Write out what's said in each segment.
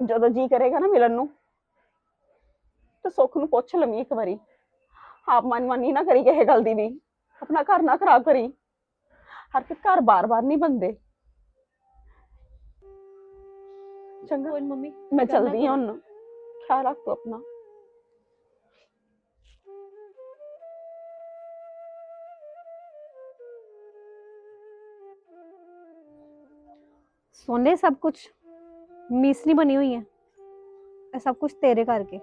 ਜਦੋਂ ਜੀ ਕਰੇਗਾ ਨਾ ਮਿਲਣ ਨੂੰ ਤੇ ਸੁੱਖ ਨੂੰ ਪੁੱਛ ਲਵੀਂ ਇੱਕ ਵਾਰੀ। ਆਪ ਮਨਮਾਨੀ ਨਾ ਕਰੀ ਕਿਸੇ ਗੱਲ ਦੀ ਵੀ। ਆਪਣਾ ਘਰ ਨਾ ਖਰਾਬ ਕਰੀ। ਹਰ ਕੇ ਘਰ ਬਾਰ-ਬਾਰ ਨਹੀਂ ਬੰਦੇ ਚੰਗਾ। ਕੋਈ ਨੀ ਮੰਮੀ ਮੈਂ ਨਾ ਚਲਦੀ ਹਾਂ ਕਰੋ। ਹੁਣ। ਖਿਆਲ ਰੱਖ ਤੂੰ ਆਪਣਾ। ਸੋਨੇ ਸਭ ਕੁਝ ਮਿਸਰੀ ਬਣੀ ਹੋਈ ਹੈ ਇਹ ਸਭ ਕੁਝ ਤੇਰੇ ਕਰਕੇ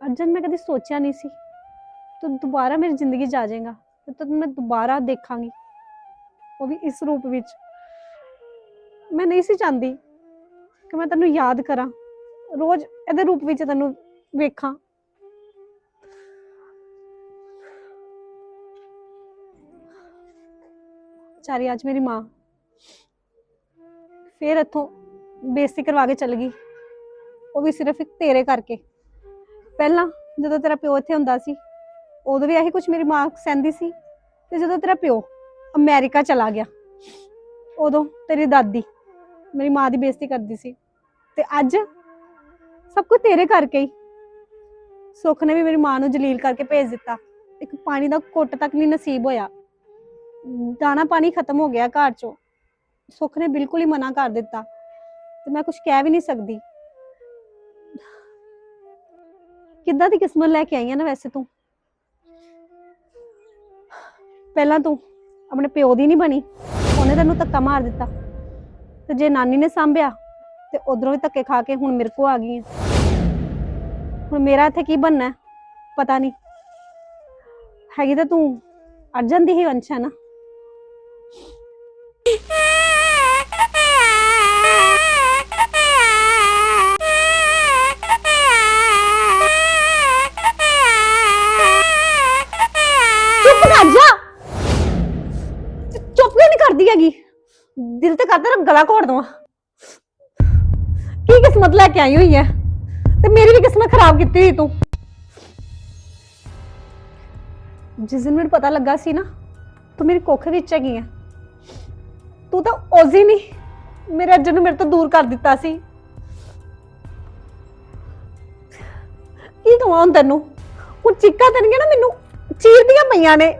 ਅਰਜਨ ਮੈਂ ਕਦੀ ਸੋਚਿਆ ਨਹੀਂ ਸੀ ਤੂੰ ਦੁਬਾਰਾ ਮੇਰੀ ਜ਼ਿੰਦਗੀ 'ਚ ਆ ਜਾਏਗਾ ਤੇ ਤੈਨੂੰ ਮੈਂ ਦੁਬਾਰਾ ਦੇਖਾਂਗੀ ਉਹ ਵੀ ਇਸ ਰੂਪ ਵਿੱਚ ਮੈਂ ਨਹੀਂ ਸੀ ਚਾਹੁੰਦੀ ਕਿ ਮੈਂ ਤੈਨੂੰ ਯਾਦ ਕਰਾਂ ਰੋਜ਼ ਇਹਦੇ ਰੂਪ ਵਿੱਚ ਤੈਨੂੰ ਵੇਖਾਂ ਚਾਰੀ ਅੱਜ ਮੇਰੀ ਮਾਂ ਫੇਰ ਇੱਥੋਂ ਬੇਇੱਜ਼ਤੀ ਕਰਵਾ ਕੇ ਚਲ ਗਈ। ਉਹ ਵੀ ਸਿਰਫ ਇੱਕ ਤੇਰੇ ਕਰਕੇ। ਪਹਿਲਾਂ ਜਦੋਂ ਤੇਰਾ ਪਿਓ ਇੱਥੇ ਹੁੰਦਾ ਸੀ, ਉਦੋਂ ਵੀ ਇਹੀ ਕੁਝ ਮੇਰੀ ਮਾਂ ਸਹਿੰਦੀ ਸੀ ਤੇ ਜਦੋਂ ਤੇਰਾ ਪਿਓ ਅਮਰੀਕਾ ਚਲਾ ਗਿਆ, ਉਦੋਂ ਤੇਰੀ ਦਾਦੀ ਮੇਰੀ ਮਾਂ ਦੀ ਬੇਇੱਜ਼ਤੀ ਕਰਦੀ ਸੀ ਤੇ ਅੱਜ ਸਭ ਕੁਝ ਤੇਰੇ ਕਰਕੇ ਹੀ। ਸੁੱਖ ਨੇ ਵੀ ਮੇਰੀ ਮਾਂ ਨੂੰ ਜਲੀਲ ਕਰਕੇ ਭੇਜ ਦਿੱਤਾ। ਇੱਕ ਪਾਣੀ ਦਾ ਘੁੱਟ ਤੱਕ ਨਹੀਂ ਨਸੀਬ ਹੋਇਆ। ਦਾਣਾ ਪਾਣੀ ਖਤਮ ਹੋ ਗਿਆ ਘਰ ਚੋਂ। ਸੁੱਖ ਨੇ ਬਿਲਕੁਲ ਹੀ ਮਨਾ ਕਰ ਦਿੱਤਾ ਤੇ ਮੈਂ ਕੁਝ ਕਹਿ ਵੀ ਨਹੀਂ ਸਕਦੀ। ਕਿੱਦਾਂ ਦੀ ਕਿਸਮਤ ਲੈ ਕੇ ਆਈ ਆ ਨਾ ਵੈਸੇ ਤੂੰ? ਪਹਿਲਾਂ ਤੂੰ ਆਪਣੇ ਪਿਓ ਦੀ ਨਹੀਂ ਬਣੀ, ਉਹਨੇ ਤੈਨੂੰ ਧੱਕਾ ਮਾਰ ਦਿੱਤਾ। ਤੇ ਜੇ ਨਾਨੀ ਨੇ ਸੰਭਿਆ, ਤੇ ਉਧਰੋਂ ਵੀ ਧੱਕੇ ਖਾ ਕੇ ਹੁਣ ਮੇਰੇ ਕੋ ਆ ਗਈ ਹੈ ਹੁਣ ਮੇਰਾ ਇੱਥੇ ਕੀ ਬਣਨਾ ਹੈ? ਪਤਾ ਨਹੀਂ। ਹੈਗੀ ਤਾਂ ਤੂੰ ਅਰਜਨ ਦੀ ਹੀ ਵੰਸ਼ ਹੈ ਨਾ। ਕਿਸਮਤ ਲੈ ਕੇ ਆਈ ਹੋਈ ਹੈ ਤੇ ਮੇਰੀ ਵੀ ਕਿਸਮਤ ਖਰਾਬ ਕੀਤੀ ਹੋਈ ਤੂੰ। ਜਿਸ ਦਿਨ ਮੈਨੂੰ ਪਤਾ ਲੱਗਾ ਸੀ ਨਾ, ਤੂੰ ਮੇਰੀ ਕੁੱਖ ਵਿੱਚ ਹੈਗੀ ਹੈ ਤੂੰ ਤਾਂ ਉਸੇ ਨਹੀਂ ਮੇਰੇ ਅੱਜਨ ਨੂੰ ਮੇਰੇ ਤੋਂ ਦੂਰ ਕਰ ਦਿੱਤਾ ਸੀ। ਕੀ ਕਹਾਂ ਤੈਨੂੰ? ਉਹ ਚੀਕਾਂ ਤੈਨੂੰ ਨਾ ਮੈਨੂੰ ਚੀਰਦੀਆਂ ਪਈਆਂ ਨੇ,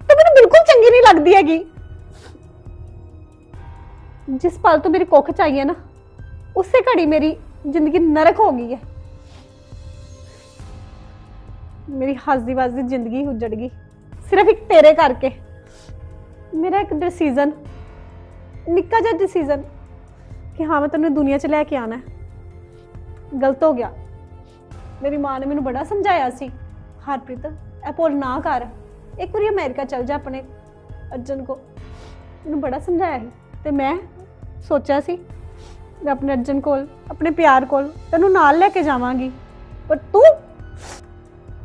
ਤੇ ਮੈਨੂੰ ਬਿਲਕੁਲ ਚੰਗੀ ਨਹੀਂ ਲੱਗਦੀ ਹੈਗੀ। ਜਿਸ ਪਲ ਤੋਂ ਮੇਰੀ ਕੁੱਖ ਚ ਆਈ ਹੈ ਨਾ ਉਸੇ ਘੜੀ ਮੇਰੀ ਜ਼ਿੰਦਗੀ ਨਰਕ ਹੋ ਗਈ ਹੈ। ਮੇਰੀ ਹੱਸਦੀ ਵੱਸਦੀ ਜ਼ਿੰਦਗੀ ਉੱਜੜ ਗਈ। ਸਿਰਫ ਇੱਕ ਤੇਰੇ ਕਰਕੇ। ਮੇਰਾ ਇੱਕ ਡਿਸੀਜਨ ਨਿੱਕਾ ਜਿਹਾ ਡਿਸੀਜਨ ਕਿ ਹਾਂ, ਮੈਂ ਤੈਨੂੰ ਦੁਨੀਆ 'ਚ ਲੈ ਕੇ ਆਣਾ ਹੈ। ਗਲਤ ਹੋ ਗਿਆ। ਮੇਰੀ ਮਾਂ ਨੇ ਮੈਨੂੰ ਬੜਾ ਸਮਝਾਇਆ ਸੀ, ਹਰਪ੍ਰੀਤ, ਇਹ ਭੁੱਲ ਨਾ ਕਰ। ਇੱਕ ਵਾਰੀ ਅਮਰੀਕਾ ਚਲ ਜਾ ਆਪਣੇ ਅਰਜਨ ਕੋ। ਮੈਨੂੰ ਬੜਾ ਸਮਝਾਇਆ ਸੀ ਤੇ ਮੈਂ ਸੋਚਿਆ ਸੀ ਮੈਂ ਆਪਣੇ ਅਰਜਨ ਕੋਲ, ਆਪਣੇ ਪਿਆਰ ਕੋਲ ਤੈਨੂੰ ਨਾਲ ਲੈ ਕੇ ਜਾਵਾਂਗੀ। ਪਰ ਤੂੰ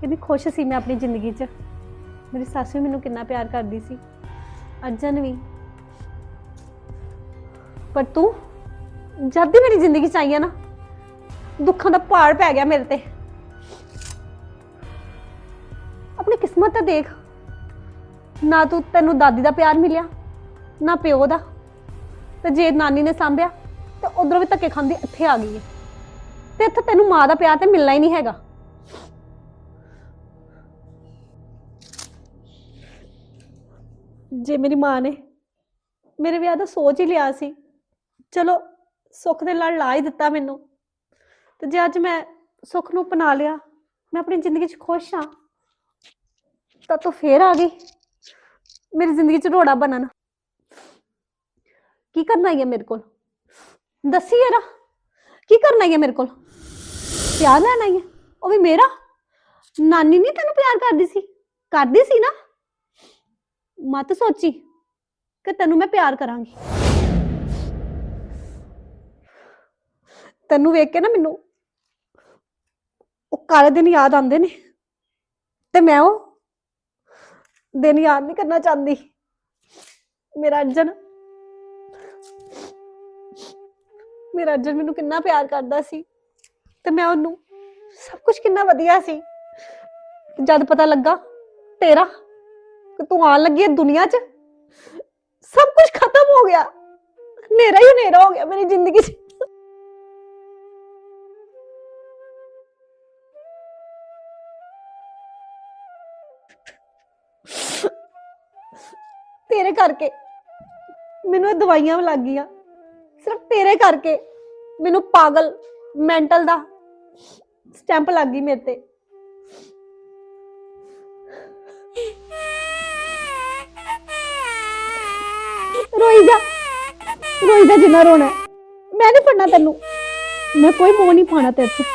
ਕਿੰਨੀ ਖੁਸ਼ ਸੀ ਮੈਂ ਆਪਣੀ ਜ਼ਿੰਦਗੀ 'ਚ। ਮੇਰੀ ਸੱਸ ਵੀ ਮੈਨੂੰ ਕਿੰਨਾ ਪਿਆਰ ਕਰਦੀ ਸੀ। ਅਰਜਨ ਵੀ। ਪਰ ਤੂੰ ਜਦ ਦੀ ਮੇਰੀ ਜ਼ਿੰਦਗੀ 'ਚ ਆਈ ਆ ਨਾ, ਦੁੱਖਾਂ ਦਾ ਪਹਾੜ ਪੈ ਗਿਆ ਮੇਰੇ ਤੇ। ਆਪਣੀ ਕਿਸਮਤ ਤਾਂ ਦੇਖ। ਨਾ ਤੂੰ ਤੈਨੂੰ ਦਾਦੀ ਦਾ ਪਿਆਰ ਮਿਲਿਆ, ਨਾ ਪਿਓ ਦਾ। ਤੇ ਜੇ ਨਾਨੀ ਨੇ ਸਾਂਭਿਆ ਤੇ ਉਧਰੋਂ ਵੀ ਧੱਕੇ ਖਾਂਦੀ, ਇੱਥੇ ਆ ਗਈ ਹੈ ਤੇ ਇੱਥੇ ਤੈਨੂੰ ਮਾਂ ਦਾ ਪਿਆਰ ਤੇ ਮਿਲਣਾ ਹੀ ਨਹੀਂ ਹੈਗਾ। ਜੇ ਮੇਰੀ ਮਾਂ ਨੇ ਮੇਰੇ ਵਿਆਹ ਦਾ ਸੋਚ ਹੀ ਲਿਆ ਸੀ, ਚਲੋ ਸੁੱਖ ਦੇ ਨਾਲ ਲਾ ਹੀ ਦਿੱਤਾ ਮੈਨੂੰ। ਤੇ ਜੇ ਅੱਜ ਮੈਂ ਸੁੱਖ ਨੂੰ ਅਪਣਾ ਲਿਆ, ਮੈਂ ਆਪਣੀ ਜ਼ਿੰਦਗੀ 'ਚ ਖੁਸ਼ ਹਾਂ, ਤਾਂ ਤੂੰ ਫੇਰ ਆ ਗਈ। ਮੇਰੀ ਜ਼ਿੰਦਗੀ 'ਚ ਰੋੜਾ ਬਣਨ। ਕੀ ਕਰਨਾ ਹੈ ਮੇਰੇ ਕੋਲ? ਦੱਸੀ ਯਾਰਾ, ਕੀ ਕਰਨਾ ਹੈ ਮੇਰੇ ਕੋਲ? ਪਿਆਰ ਲੈਣਾ ਹੈ ਉਹ ਵੀ ਮੇਰਾ? ਨਾਨੀ ਨਹੀਂ ਤੈਨੂੰ ਪਿਆਰ ਕਰਦੀ ਸੀ? ਕਰਦੀ ਸੀ ਨਾ? ਮਤ ਸੋਚੀ ਕਿ ਤੈਨੂੰ ਮੈਂ ਪਿਆਰ ਕਰਾਂਗੀ। ਤੈਨੂੰ ਵੇਖ ਕੇ ਨਾ ਮੈਨੂੰ ਉਹ ਕਾਲੇ ਦਿਨ ਯਾਦ ਆਉਂਦੇ ਨੇ ਤੇ ਮੈਂ ਉਹ ਦਿਨ ਯਾਦ ਨਹੀਂ ਕਰਨਾ ਚਾਹੁੰਦੀ। ਮੇਰਾ ਅਰਜਨ ਮੇਰਾ ਅਰਜਨ ਮੈਨੂੰ ਕਿੰਨਾ ਪਿਆਰ ਕਰਦਾ ਸੀ ਤੇ ਮੈਂ ਉਹਨੂੰ ਸਭ ਕੁਝ ਕਿੰਨਾ ਵਧੀਆ ਸੀ। ਜਦ ਪਤਾ ਲੱਗਾ ਤੇਰਾ ਕਿ ਤੂੰ ਆਣ ਲੱਗੀ ਹੈ ਦੁਨੀਆ 'ਚ, ਸਭ ਕੁਝ ਖਤਮ ਹੋ ਗਿਆ। ਹਨੇਰਾ ਹੀ ਹਨੇਰਾ ਹੋ ਗਿਆ ਮੇਰੀ ਜ਼ਿੰਦਗੀ 'ਚ। ਤੇਰੇ ਕਰਕੇ ਮੈਨੂੰ ਇਹ ਦਵਾਈਆਂ ਵੀ ਲੱਗ ਗਈਆਂ। ਸਿਰਫ ਤੇਰੇ ਕਰਕੇ। ਮੈਨੂੰ ਪਾਗਲ ਮੈਂਟਲ ਦਾ ਸਟੈਂਪ ਲੱਗ ਗਈ ਮੇਰੇ ਤੇ। ਰੋਈ ਜਾ। ਰੋਈ ਜਾ ਜਿੰਨਾ ਰੋਣਾ। ਮੈਂ ਨਹੀਂ ਪੜਨਾ ਤੈਨੂੰ। ਮੈਂ ਕੋਈ ਮੋਹ ਨਹੀਂ ਪਾਣਾ ਤੇਰੇ ਚ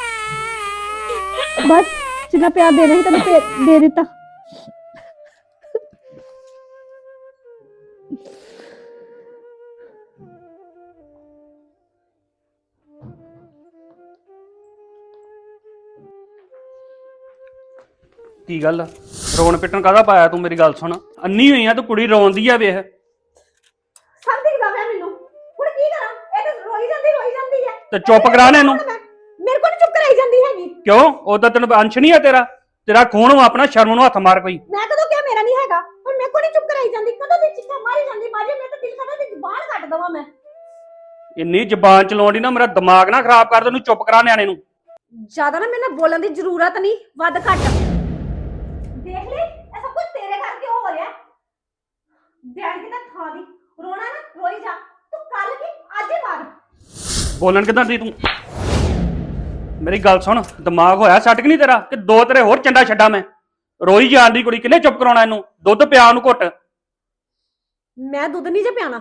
ਬਸ, ਜਿੰਨਾ ਪਿਆਰ ਦੇਣਾ ਸੀ ਤੈਨੂੰ ਦੇ- ਦੇ ਦਿੱਤਾ। ਕੀ ਗੱਲ? ਰੋਣ ਪਿੱਟਣ ਕਾਹਦਾ ਪਾਇਆ ਤੂੰ ਮੇਰੀ ਗੱਲ ਸੁਣ? ਅੰਨੀ ਹੋਈ ਆ ਤੂੰ ਕੁੜੀ ਰੋਂਦੀ ਆ ਵੇਖ। ਸਭ ਦਿਖਦਾ ਪਿਆ ਮੈਨੂੰ? ਹੁਣ ਕੀ ਕਰਾਂ? ਇਹ ਤਾਂ ਰੋਈ ਜਾਂਦੀ ਰੋਈ ਜਾਂਦੀ ਹੈ ਤੇ ਚੁੱਪ ਕਰਾ ਲੈ ਇਹਨੂੰ। ਮੇਰੇ ਕੋਲ ਨੀ ਚੁੱਪ ਕਰਾਈ ਜਾਂਦੀ ਹੈਗੀ। ਕਿਉਂ? ਉਹ ਤਾਂ ਤੈਨੂੰ ਅੰਸ਼ ਨਹੀਂ ਆ ਤੇਰਾ। ਤੇਰਾ ਖੂਨ ਵਾ ਆਪਣਾ ਸ਼ਰਮ ਨੂੰ ਹੱਥ ਮਾਰ ਕੋਈ। ਮੈਂ ਕਦੋਂ ਕਿਹਾ ਮੇਰਾ ਨਹੀਂ ਹੈਗਾ? ਹੁਣ ਮੇਰੇ ਕੋਲ ਨੀ ਚੁੱਪ ਕਰਾਈ ਜਾਂਦੀ। ਕਦੋਂ ਦੀ ਚਿੱਕਾ ਮਾਰੀ ਜਾਂਦੀ? ਬਾਜੀ ਮੈਂ ਤਾਂ ਦਿਲ ਕਰਦਾ ਤੇ ਜ਼ਬਾਨ ਕੱਟ ਦਵਾਂ ਮੈਂ। ਇੰਨੀ ਜ਼ਬਾਨ ਚਲਾਉਂਦੀ ਨਾ ਮੇਰਾ ਦਿਮਾਗ ਨਾ ਖਰਾਬ ਕਰ ਤੈਨੂੰ ਚੁੱਪ ਕਰਾ ਨਿਆਣੇ ਨੂੰ। ਜ਼ਿਆਦਾ ਨਾ ਮੇਰੇ ਨਾਲ ਬੋਲਣ ਦੀ ਜ਼ਰੂਰਤ ਨਹੀਂ ਵੱਧ ਘੱਟ ਦੇਖ ਲੈ ਇਹ ਸਭ ਕੁਝ ਤੇਰੇ ਕਰਕੇ ਹੋ ਰਿਹਾ ਬਿਆਨ ਕਿਤਾ ਥਾਂ ਦੀ। ਰੋਣਾ ਨਾ ਰੋਈ ਜਾ। ਤੂੰ ਕੱਲ ਕੀ ਅੱਜ ਹੀ ਮਾਰ। ਬੋਲਣ ਕਿਦਾਂ ਦੀ ਤੂੰ? ਮੇਰੀ ਗੱਲ ਸੁਣ ਦਿਮਾਗ ਹੋਇਆ ਕਿ ਨਹੀਂ ਤੇਰਾ? ਕਿ ਦੋ ਤੇਰੇ ਹੋਰ ਚੰਡਾ ਛੱਡਾ ਮੈਂ? ਰੋਈ ਜਾਣ ਦੀ ਕੁੜੀ ਕਿੰਨੇ ਚੁੱਪ ਕਰਾਉਣਾ ਇਹਨੂੰ? ਦੁੱਧ ਪਿਆ ਉਹਨੂੰ ਘੁੱਟ। ਮੈਂ ਦੁੱਧ ਨਹੀਂ ਜੇ ਪਿਆਣਾ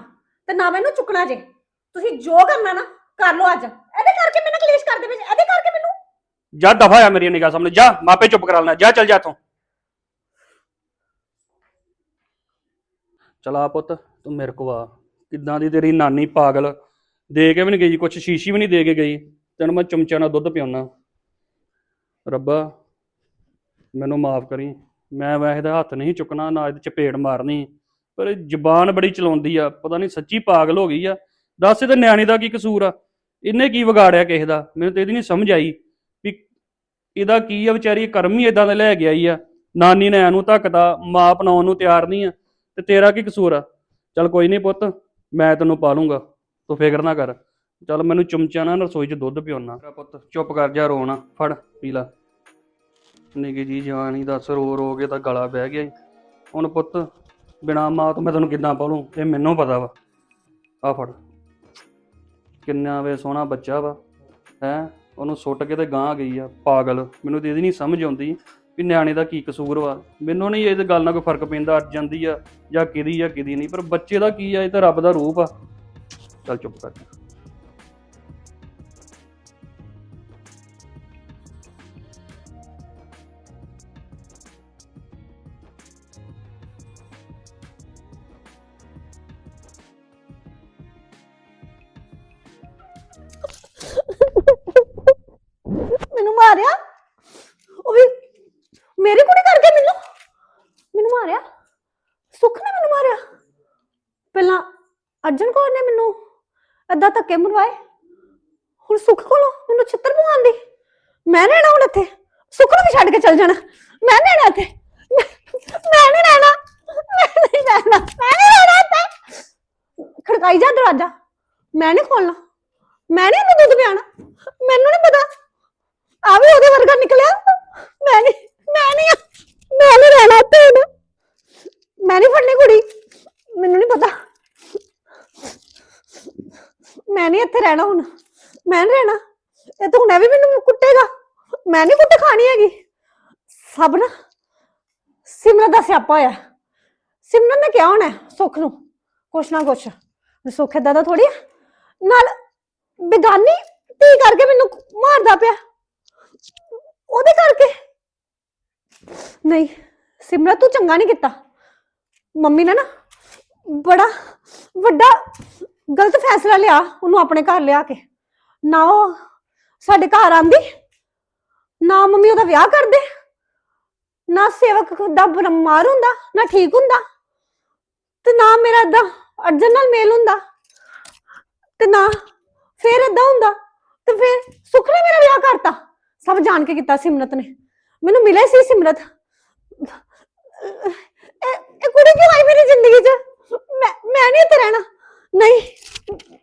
ਤੇ ਨਾ ਮੈਨੂੰ ਚੁੱਕਣਾ ਜੇ। ਤੁਸੀਂ ਜੋ ਕਰਨਾ ਨਾ ਕਰ ਲਓ ਅੱਜ। ਇਹਦੇ ਕਰਕੇ ਮੈਨੂੰ ਕਲੇਸ਼ ਕਰਦੇ ਪਏ ਜੇ, ਇਹਦੇ ਕਰਕੇ ਮੈਨੂੰ ਜਾ ਦਫਾ ਆ ਮੇਰੀ ਨਿਗਾਹ ਸਾਹਮਣੇ। ਜਾ ਮਾਪੇ ਚੁੱਪ ਕਰਾ ਲੈਣਾ। ਜਾ ਚੱਲ ਜਾ ਇੱਥੋਂ। ਚਲਾ ਪੁੱਤ, ਤੂੰ ਮੇਰੇ ਕੋ ਆ। ਕਿੱਦਾਂ ਦੀ ਤੇਰੀ ਨਾਨੀ ਪਾਗਲ? ਦੇ ਕੇ ਵੀ ਨਹੀਂ ਗਈ, ਕੁਛ ਸ਼ੀਸ਼ੀ ਵੀ ਨਹੀਂ ਦੇ ਕੇ ਗਈ। ਤੈਨੂੰ ਮੈਂ ਚਮਚਾ ਨਾਲ ਦੁੱਧ ਪਿਆਉਣਾ ਰੱਬਾ, ਮੈਨੂੰ ਮਾਫ ਕਰੀ। ਮੈਂ ਵੈਸੇ ਦਾ ਹੱਥ ਨਹੀਂ ਚੁੱਕਣਾ, ਨਾ ਇਹਦੇ ਚਪੇੜ ਮਾਰਨੀ। ਪਰ ਜ਼ਬਾਨ ਬੜੀ ਚਲਾਉਂਦੀ ਆ। ਪਤਾ ਨਹੀਂ ਸੱਚੀ ਪਾਗਲ ਹੋ ਗਈ ਆ। ਦੱਸ, ਇਹਦੇ ਨਿਆਣੇ ਦਾ ਕੀ ਕਸੂਰ ਆ? ਇਹਨੇ ਕੀ ਵਿਗਾੜਿਆ ਕਿਸੇ ਦਾ? ਮੈਨੂੰ ਤੇ ਇਹਦੀ ਨਹੀਂ ਸਮਝ ਆਈ ਵੀ ਇਹਦਾ ਕੀ ਆ ਵਿਚਾਰੀ? ਕਰਮ ਹੀ ਇਦਾਂ ਦਾ ਲੈ ਗਿਆ ਆਈ ਆ। ਨਾਨੀ ਨੇ ਇਹਨੂੰ ਧੱਕਦਾ ਮਾਂ ਅਪਣਾਉਣ ਨੂੰ ਤਿਆਰ ਨਹੀਂ ਆ। ਤੇ ਤੇਰਾ ਕੀ ਕਸੂਰ ਆ? ਚੱਲ ਕੋਈ ਨਹੀਂ ਪੁੱਤ, ਮੈਂ ਤੈਨੂੰ ਪਾਲੂੰਗਾ ਤੂੰ ਫਿਕਰ ਨਾ ਕਰ। ਚੱਲ ਮੈਨੂੰ ਚਮਚਾ ਨਾਲ ਰਸੋਈ 'ਚ ਦੁੱਧ ਪਿਉਣਾ। ਮੇਰਾ ਪੁੱਤ, ਚੁੱਪ ਕਰ ਜਾ ਰੋਣਾ ਫੜ, ਪੀ ਲਾ। ਨਿੱਕੀ ਜੀ ਜਾਨੀ ਦੱਸ, ਰੋ ਰੋ ਕੇ ਤਾਂ ਗਲਾ ਬਹਿ ਗਿਆ ਈ। ਹੁਣ ਪੁੱਤ, ਬਿਨਾ ਮਾਂ ਤੋਂ ਮੈਂ ਤੈਨੂੰ ਕਿੱਦਾਂ ਪਾਲੂ, ਇਹ ਮੈਨੂੰ ਪਤਾ ਵਾ। ਆ ਫੜ। ਕਿੰਨਾ ਵੇ ਸੋਹਣਾ ਬੱਚਾ ਵਾ, ਹੈ? ਉਹਨੂੰ ਸੁੱਟ ਕੇ ਤੇ ਗਾਂ ਗਈ ਆ, ਪਾਗਲ। ਮੈਨੂੰ ਤੇ ਇਹਦੀ ਨਹੀਂ ਸਮਝ ਆਉਂਦੀ। ਕਿ ਨਿਆਣੇ ਦਾ ਕੀ ਕਸੂਰ ਵਾ? ਮੈਨੂੰ ਨਹੀਂ ਇਹ ਗੱਲ ਨਾਲ ਕੋਈ ਫ਼ਰਕ ਪੈਂਦਾ ਅੜ ਜਾਂਦੀ ਆ ਜਾਂ ਕਿਹਦੀ ਆ ਕਿਹਦੀ ਨਹੀਂ, ਪਰ ਬੱਚੇ ਦਾ ਕੀ ਆ? ਇਹ ਤਾਂ ਰੱਬ ਦਾ ਰੂਪ ਆ। ਚੱਲ ਚੁੱਪ ਕਰ ਅੱਧਾ ਧੱਕੇ ਮਰਵਾਏ ਹੁਣ ਸੁੱਖ ਕੋਲੋਂ ਮੈਨੂੰ ਛਿੱਤਰ ਪਵਾਉਣ ਮੈਂ ਨੀ ਰਹਿਣਾ ਹੁਣ ਇੱਥੇ। ਸੁੱਖ ਨੂੰ ਵੀ ਛੱਡ ਕੇ ਚੱਲ ਜਾਣਾ। ਮੈਂ ਨੀ ਰਹਿਣਾ ਇੱਥੇ। ਮੈਂ- ਮੈਂ ਨਹੀਂ ਰਹਿਣਾ। ਮੈਂ ਨਹੀਂ ਰਹਿਣਾ। ਮੈਂ ਨਹੀਂ ਰਹਿਣਾ ਇੱਥੇ। ਖੜਕਾਈ ਜਾ ਦਰਵਾਜ਼ਾ। ਮੈਂ ਨਹੀਂ ਖੋਲਣਾ। ਮੈਂ ਨਹੀਂ ਇਹਨੂੰ ਦੁੱਧ ਪਿਆਣਾ। ਮੈਨੂੰ ਨਹੀਂ ਪਤਾ। ਆ ਵੀ ਉਹਦੇ ਵਰਗਾ ਨਿਕਲਿਆ। ਮੈਂ ਨਹੀਂ ਮੈਂ ਨਹੀਂ ਮੈਂ ਨਹੀਂ ਰਹਿਣਾ ਇੱਥੇ ਹੁਣ ਮੈਂ ਨਹੀਂ ਫੜਨੀ ਕੁੜੀ ਮੈਨੂੰ ਨਹੀਂ ਪਤਾ ਮੈਂ ਨਹੀਂ ਇੱਥੇ ਰਹਿਣਾ ਹੁਣ। ਮੈਂ ਨਹੀਂ ਰਹਿਣਾ। ਇਹ ਤਾਂ ਹੁਣ ਇਹ ਮੈਨੂੰ ਕੁੱਟੇਗਾ। ਮੈਂ ਨਹੀਂ ਕੁੱਟ ਖਾਣੀ ਹੈਗੀ। ਸਭ ਨਾ ਸਿਮਰਨ ਦਾ ਸਿਆਪਾ ਹੋਇਆ ਸਿਮਰਨ ਨੇ ਕਿਹਾ ਹੋਣਾ ਸੁੱਖ ਨੂੰ। ਕੁਛ ਨਾ ਕੁਛ। ਸੁੱਖ ਏਦਾਂ ਦਾ ਥੋੜੀ ਨਾਲ ਬੇਗਾਨੀ ਧੀ ਕਰਕੇ ਮੈਨੂੰ ਮਾਰਦਾ ਪਿਆ। ਉਹਦੇ ਕਰਕੇ। ਨਹੀਂ, ਸਿਮਰਨ ਤੂੰ ਚੰਗਾ ਨਹੀਂ ਕੀਤਾ। ਮੰਮੀ ਨੇ ਨਾ ਬੜਾ ਵੱਡਾ ਗਲਤ ਫੈਸਲਾ ਲਿਆ, ਉਹਨੂੰ ਆਪਣੇ ਘਰ ਲਿਆ ਕੇ। ਨਾ ਉਹ ਸਾਡੇ ਘਰ ਆਂਦੀ, ਨਾ ਮੰਮੀ ਉਹਦਾ ਵਿਆਹ ਕਰਦੇ, ਨਾ ਸੇਵਕ ਦਾ ਬਿਮਾਰ ਹੁੰਦਾ, ਨਾ ਠੀਕ ਹੁੰਦਾ, ਤੇ ਨਾ ਮੇਰਾ ਏਦਾਂ ਅਰਜਨ ਨਾਲ ਮੇਲ ਹੁੰਦਾ, ਤੇ ਨਾ ਫੇਰ ਏਦਾਂ ਹੁੰਦਾ, ਤੇ ਫਿਰ ਸੁੱਖ ਨੇ ਮੇਰਾ ਵਿਆਹ ਕਰਤਾ। ਸਭ ਜਾਣ ਕੇ ਕੀਤਾ ਸਿਮਰਤ ਨੇ। ਮੈਨੂੰ ਮਿਲੇ ਸੀ ਸਿਮਰਤ। ਇਹ ਇਹ ਕੁੜੀ ਕਿਉਂ ਆਈ ਮੇਰੀ ਜ਼ਿੰਦਗੀ 'ਚ? ਮੈਂ ਮੈਂ ਨਹੀਂ ਇੱਥੇ ਰਹਿਣਾ। ਨਹੀਂ,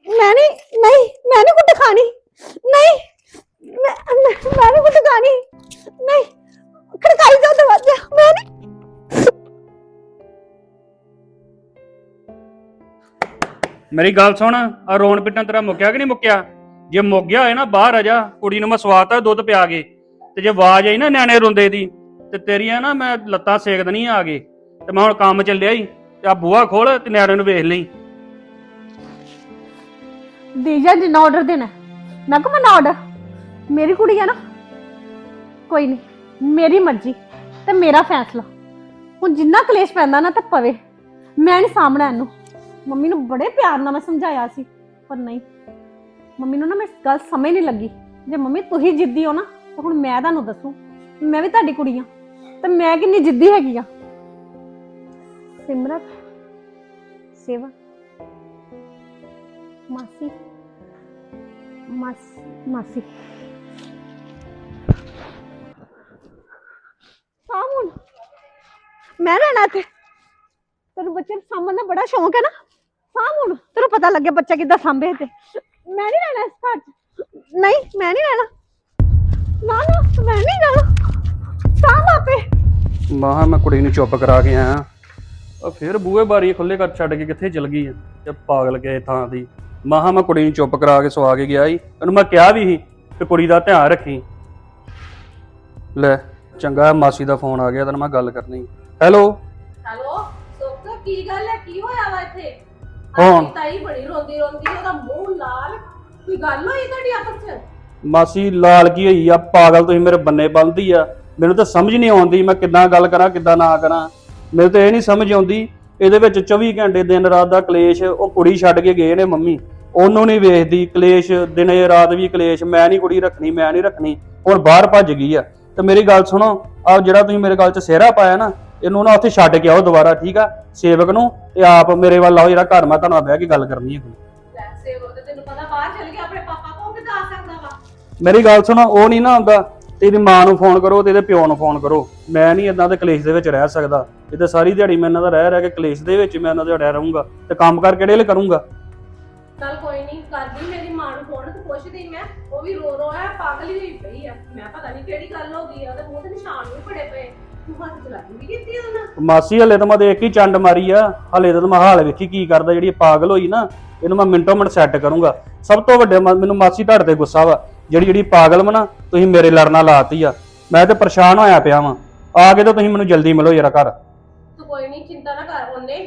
ਮੈਂ ਨਹੀਂ ਨਹੀਂ, ਮੈਂ ਨਹੀਂ ਕੁੱਟ ਖਾਣੀ। ਨਹੀਂ, ਮੈਂ ਮੈਂ ਨਹੀਂ ਕੁੱਟ ਖਾਣੀ। ਨਹੀਂ, ਖੜਕਾਈ ਜਾ ਦਰਵਾਜ਼ਾ, ਮੈਂ ਨਹੀਂ। ਮੇਰੀ ਗੱਲ ਸੁਣ ਆ ਰੋਣ ਪਿੱਟਣ ਤੇਰਾ ਮੁੱਕਿਆ ਕਿ ਨਹੀਂ ਮੁੱਕਿਆ? ਜੇ ਮੁੱਕ ਗਿਆ ਹੋਏ ਨਾ ਬਾਹਰ ਆ ਜਾ, ਕੁੜੀ ਨੂੰ ਮੈਂ ਸਵਾਤਾ ਦੁੱਧ ਪਿਆ ਕੇ। ਤੇ ਜੇ ਆਵਾਜ਼ ਆਈ ਨਾ ਨਿਆਣੇ ਰੋਂਦੇ ਦੀ, ਤੇ ਤੇਰੀਆਂ ਨਾ ਮੈਂ ਲੱਤਾਂ ਸੇਕ ਦਣੀ ਆ ਗਏ ਤੇ ਮੈਂ ਹੁਣ ਕੰਮ ਚੱਲਿਆ ਹੀ ਤੇ ਆ ਬੂਹਾ ਖੋਲ ਤੇ ਨਿਆਣੇ ਨੂੰ ਵੇਖ ਲਈ। ਦੇ ਜਿੰਨਾ ਆਰਡਰ ਦੇਣਾ। ਮੈਂ ਕੋ ਮਨਾ ਆਰਡਰ ਮੇਰੀ ਕੁੜੀ ਹੈ ਨਾ। ਕੋਈ ਨਹੀਂ ਮੇਰੀ ਮਰਜ਼ੀ ਤੇ ਮੇਰਾ ਫੈਸਲਾ। ਹੁਣ ਜਿੰਨਾ ਕਲੇਸ਼ ਪੈਂਦਾ ਨਾ ਤਾਂ ਪਵੇ। ਮੈਂ ਨਹੀਂ ਸਾਹਮਣਾ ਇਹਨੂੰ। ਮੰਮੀ ਨੂੰ ਬੜੇ ਪਿਆਰ ਨਾਲ ਮੈਂ ਸਮਝਾਇਆ ਸੀ, ਪਰ ਨਹੀਂ। ਮੰਮੀ ਨੂੰ ਨਾ ਮੈਂ ਗੱਲ ਸਮਝ ਨਹੀਂ ਲੱਗੀ। ਜੇ ਮੰਮੀ ਤੁਸੀਂ ਜਿੱਦੀ ਹੋ ਨਾ, ਤਾਂ ਹੁਣ ਮੈਂ ਤੁਹਾਨੂੰ ਦੱਸੂ, ਮੈਂ ਵੀ ਤੁਹਾਡੀ ਕੁੜੀ ਆ ਤੇ ਮੈਂ ਕਿੰਨੀ ਜਿੱਦੀ ਹੈਗੀ ਆ। ਸਿਮਰਤ, ਸੇਵਾ। ਮਾਸੀ ਮਾਸ ਮਾਸੀ ਸਾਮੁਨ ਮੈਂ ਰਹਿਣਾ ਇੱਥੇ। ਤੈਨੂੰ ਬੱਚੇ ਨੂੰ ਸਾਂਭਣ ਦਾ ਬੜਾ ਸ਼ੌਂਕ ਹੈ ਨਾ। ਸਾਮੁਨ ਤੈਨੂੰ ਪਤਾ ਲੱਗੇ ਬੱਚਾ ਕਿੱਦਾਂ ਸਾਂਭੇ ਤੇ ਮੈਂ ਨਹੀਂ ਰਹਿਣਾ ਇਸ ਘਰ 'ਚ। ਨਹੀਂ, ਮੈਂ ਨਹੀਂ ਰਹਿਣਾ। ਨਾ ਨਾ, ਮੈਂ ਨਹੀਂ ਰਹਿਣਾ ਸਾਂਭ ਆਪੇ। ਮਾਹਾ ਮੈਂ ਕੁੜੀ ਨੂੰ ਚੁੱਪ ਕਰਾ ਕੇ ਆਇਆ। ਆ ਫਿਰ ਬੂਹੇ ਬਾਰੀ ਖੁੱਲੇ ਕਰ ਛੱਡ ਕੇ ਕਿੱਥੇ ਚਲ ਗਈ ਆ ਤੇ ਪਾਗਲ ਗਏ ਥਾਂ ਦੀ। ਮਾਹਾ ਮੈਂ ਕੁੜੀ ਨੂੰ ਚੁੱਪ ਕਰਾ ਕੇ ਸਵਾ ਕੇ ਗਿਆ ਸੀ। ਤੈਨੂੰ ਮੈਂ ਕਿਹਾ ਵੀ ਸੀ ਕਿ ਕੁੜੀ ਦਾ ਧਿਆਨ ਰੱਖੀ। ਲੈ ਚੰਗਾ ਮਾਸੀ ਦਾ ਫੋਨ ਆ ਗਿਆ ਤੈਨੂੰ ਮੈਂ ਗੱਲ ਕਰਨੀ। ਹੈਲੋ? ਹੈਲੋ ਸੁੱਖ ਕੀ ਗੱਲ ਹੈ? ਕੀ ਹੋਇਆ ਵਾ ਇੱਥੇ? ਹਾਂ। ਤਾਈ ਬੜੀ ਰੋਂਦੀ ਰੋਂਦੀ ਉਹਦਾ ਮੂੰਹ ਲਾਲ। ਕੋਈ ਗੱਲ ਹੋਈ ਤੁਹਾਡੀ ਆਪਸ ਚ? ਮਾਸੀ ਲਾਲ ਕੀ ਹੋਈ ਆ? ਪਾਗਲ ਤੁਸੀਂ ਮੇਰੇ ਬੰਨੇ ਬੰਨਦੀ ਆ। ਮੈਨੂੰ ਤਾਂ ਸਮਝ ਨਹੀਂ ਆਉਂਦੀ ਮੈਂ ਕਿੱਦਾਂ ਗੱਲ ਕਰਾਂ ਕਿੱਦਾਂ ਨਾ ਕਰਾਂ। ਮੈਨੂੰ ਤਾਂ ਇਹ ਨਹੀਂ ਸਮਝ ਆਉਂਦੀ ਇਹਦੇ ਵਿੱਚ 24 ਘੰਟੇ ਦਿਨ ਰਾਤ ਦਾ ਕਲੇਸ਼ ਉਹ ਕੁੜੀ ਛੱਡ ਕੇ ਗਏ ਨੇ ਮੰਮੀ। ਉਹਨੂੰ ਨਹੀਂ ਵੇਖਦੀ ਕਲੇਸ਼ ਦਿਨੇ ਰਾਤ ਵੀ ਕਲੇਸ਼ ਮੈਂ ਨਹੀਂ ਕੁੜੀ ਰੱਖਣੀ ਮੈਂ ਨਹੀਂ ਰੱਖਣੀ ਹੁਣ ਬਾਹਰ ਭੱਜ ਗਈ ਆ। ਤੇ ਮੇਰੀ ਗੱਲ ਸੁਣੋ ਆ ਜਿਹੜਾ ਤੁਸੀਂ ਮੇਰੇ ਗੱਲ 'ਚ ਸਿਹਰਾ ਪਾਇਆ ਨਾ ਇਹਨੂੰ ਨਾ ਉੱਥੇ ਛੱਡ ਕੇ ਆਓ ਦੁਬਾਰਾ ਠੀਕ ਆ? ਸੇਵਕ ਨੂੰ ਤੇ ਆਪ ਮੇਰੇ ਵੱਲ ਆਓ ਜਿਹੜਾ ਘਰ ਮੈਂ ਤੁਹਾਨੂੰ ਬਹਿ ਕੇ ਗੱਲ ਕਰਨੀ ਹੈ ਕੋਈ ਲੈ ਸੇਵਕ ਤੇ ਤੈਨੂੰ ਪਤਾ ਬਾਹਰ ਚਲ ਗਿਆ ਆਪਣੇ ਪਾਪਾ ਕੋਲ ਕਿੱਦਾਂ ਆ ਸਕਦਾ ਵਾ? ਮੇਰੀ ਗੱਲ ਸੁਣੋ ਉਹ ਨਹੀਂ ਨਾ ਆਉਂਦਾ। ਤੇ ਇਹਦੀ ਮਾਂ ਨੂੰ ਫੋਨ ਕਰੋ ਤੇ ਇਹਦੇ ਪਿਓ ਨੂੰ ਫੋਨ ਕਰੋ। ਮੈਂ ਨਹੀਂ ਇਦਾਂ ਦੇ ਕਲੇਸ਼ ਦੇ ਵਿੱਚ ਰਹਿ ਸਕਦਾ। ਇਹ ਤੇ ਸਾਰੀ ਦਿਹਾੜੀ ਮੈਂ ਇਹਨਾਂ ਦਾ ਰਹਿ ਰਹਿ ਕੇ ਕਲੇਸ਼ ਦੇ ਵਿੱਚ ਮੈਂ ਇਹਨਾਂ ਦੇ ਰਹਿ ਰਹੂੰਗਾ। ਤੇ ਕੰਮ ਕਰ ਕਿਹੜੇ ਲਈ ਕਰੂੰਗਾ? ਚੱਲ ਕੋਈ ਨਹੀਂ ਕਰਦੀ ਮੇਰੀ ਮਾਂ ਨੂੰ ਫੋਨ ਤੇ ਪੁੱਛਦੀ ਮੈਂ। ਉਹ ਵੀ ਰੋ ਰੋ ਹੈ ਪਾਗਲ ਹੀ ਹੋਈ ਪਈ ਆ। ਮੈਂ ਪਤਾ ਨਹੀਂ ਕਿਹੜੀ ਗੱਲ ਹੋ ਗਈ ਆ ਉਹਦੇ ਮੂੰਹ ਤੇ ਨਿਸ਼ਾਨ ਵੀ ਬੜੇ ਪਏ। ਤੂੰ ਹੱਥ ਚਲਾਈ ਵੀ ਕੀਤੀ ਉਹਦੇ ਨਾਲ? ਮਾਸੀ ਹਲੇ ਤਾਂ ਮੈਂ ਦੇਖ ਕੇ ਹੀ ਚੰਡ ਮਾਰੀ ਆ। ਹਲੇ ਤਾਂ ਮੈਂ ਹਾਲ ਵੇਖੀ ਕੀ ਕਰਦਾ ਜਿਹੜੀ ਇਹ ਪਾਗਲ ਹੋਈ ਨਾ ਇਹਨੂੰ ਮੈਂ ਮਿੰਟੋ ਮਿੰਟ ਸੈੱਟ ਕਰੂੰਗਾ। ਸਭ ਤੋਂ ਵੱਡੇ ਮ- ਮੈਨੂੰ ਮਾਸੀ ਤੁਹਾਡੇ ਤੇ ਗੁੱਸਾ ਵਾ। ਜਿਹੜੀ ਜਿਹੜੀ ਪਾਗਲ ਨਾ, ਤੁਸੀਂ ਮੇਰੇ ਲੜਨਾ ਲਾਤੀ ਆ। ਮੈਂ ਤੇ ਪਰੇਸ਼ਾਨ ਹੋਇਆ ਪਿਆ ਵਾਂ। ਆ ਕੇ ਤਾਂ ਤੁਸੀਂ ਮੈਨੂੰ ਜਲਦੀ ਮਿਲੋ ਯਾਰ ਘਰ। ਤੂੰ ਕੋਈ ਨਹੀਂ ਚਿੰਤਾ ਨਾ ਕਰ ਉਹਨੇ ਹੀ